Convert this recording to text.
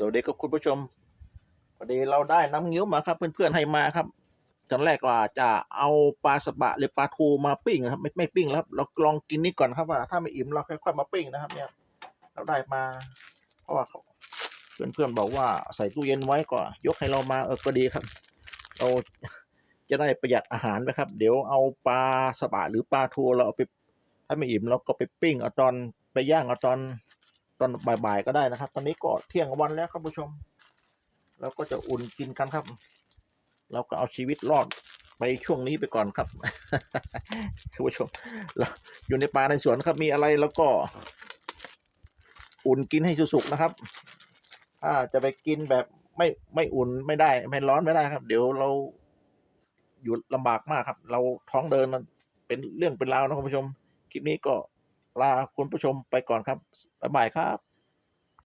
สวัสดีครับคุณผู้ชมพอดีเราได้น้ำเงี้ยวมาครับ เพื่อนๆให้มาครับตอนแรกว่าจะเอาปลาสบะหรือปลาทูมาปิ้งนะครับ ไม่ไม่ปิ้งแล้วครับเราลองกินนี่ก่อนครับว่าถ้าไม่อิ่มเราค่อยๆมาปิ้งนะครับ เนี่ย เราได้มา เพราะว่าเขาเพื่อนๆบอกว่าใส่ตู้เย็นไว้ก็ยกให้เรามาเออก็ดีครับ เราจะได้ประหยัดอาหารนะครับ เดี๋ยวเอาปลาสบะหรือปลาทูเราเอาไปถ้าไม่อิ่มเราก็ไปปิ้งเอาตอนไปย่างเอาตอน ตอนบ่ายๆก็ได้นะครับ ตอนนี้ก็เที่ยงวันแล้วครับผู้ชมเราก็จะอุ่นกินกันครับ เราก็เอาชีวิตรอดไปช่วงนี้ไปก่อนครับคุณผู้ชมเราอยู่ในป่าในสวนครับมีอะไรแล้วก็ อุ่นกินให้สุกๆนะครับถ้าจะไปกินแบบไม่ไม่อุ่นไม่ได้ไม่ร้อนไม่ได้ครับ เดี๋ยวเราอยู่ลำบากมากครับ เราท้องเดินมันเป็นเรื่องเป็นราวนะคุณผู้ชม คลิปนี้ก็ ลาคุณผู้ชมไปก่อนครับบ๊ายบายครับ